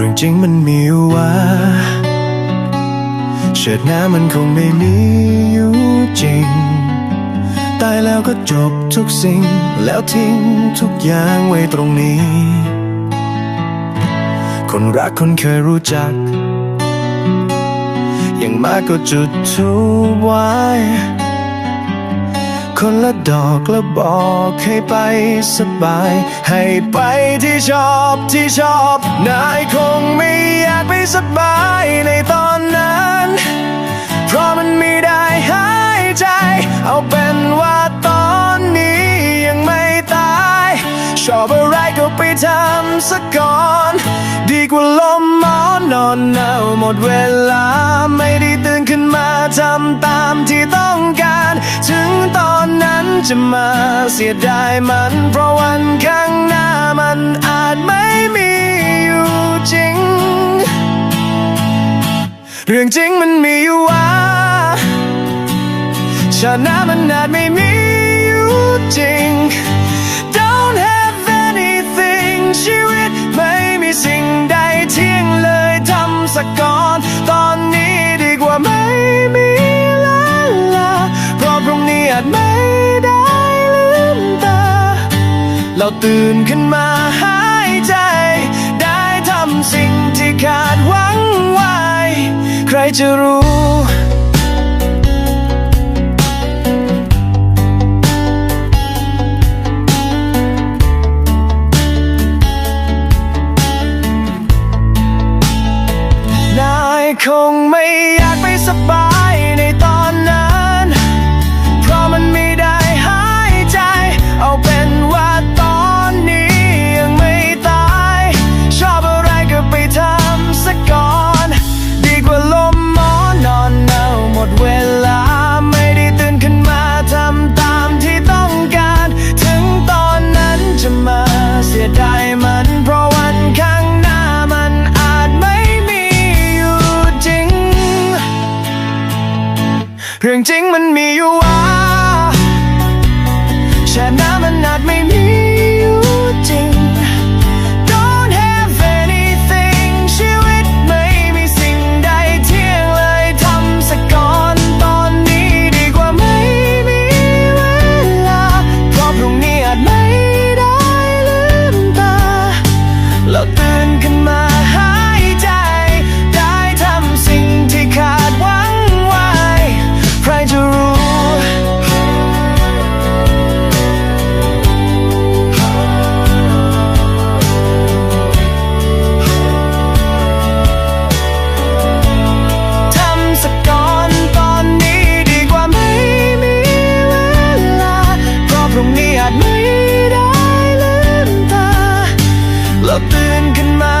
รื่องจริงมันมีอยู่ว่าเชิดหน้ามันคงไม่มีอยู่จริง ตายแล้วก็จบทุกสิ่ง แล้วทิ้งทุกอย่างไว้ตรงนี้ คนรักคนเคยรู้จัก อย่างมากก็จุดทูบไว้ คนละดอกแล้วบอกให้ไปสบาย ให้ไปที่ชอบที่ชอบ นายคงไม่อยากไปสบายในตอนนั้น เพราะมันไม่ได้หายใจ เอาเป็นว่าตอนนี้ยังไม่ตาย ชอบอะไรก็ไปทำสักก่อน ดีกว่าลมหมอนนอนหนาวหมดเวลา ไม่ได้ตื่นขึ้นมาทำตามที่ต้อง จะมาเสียดายมัน เพราะวันข้างหน้ามันอาจไม่มีอยู่จริง เรื่องจริงมันมีอยู่ว่าชาติหน้ามันอาจไม่มี ตื่นขึ้นมาหายใจ ได้ทำสิ่งที่ขาดหวังไว้ ใครจะรู้นายคงไม่อยากไปสบาย เรื่องจริงมันมีอยู่ว่า นขึ้นมา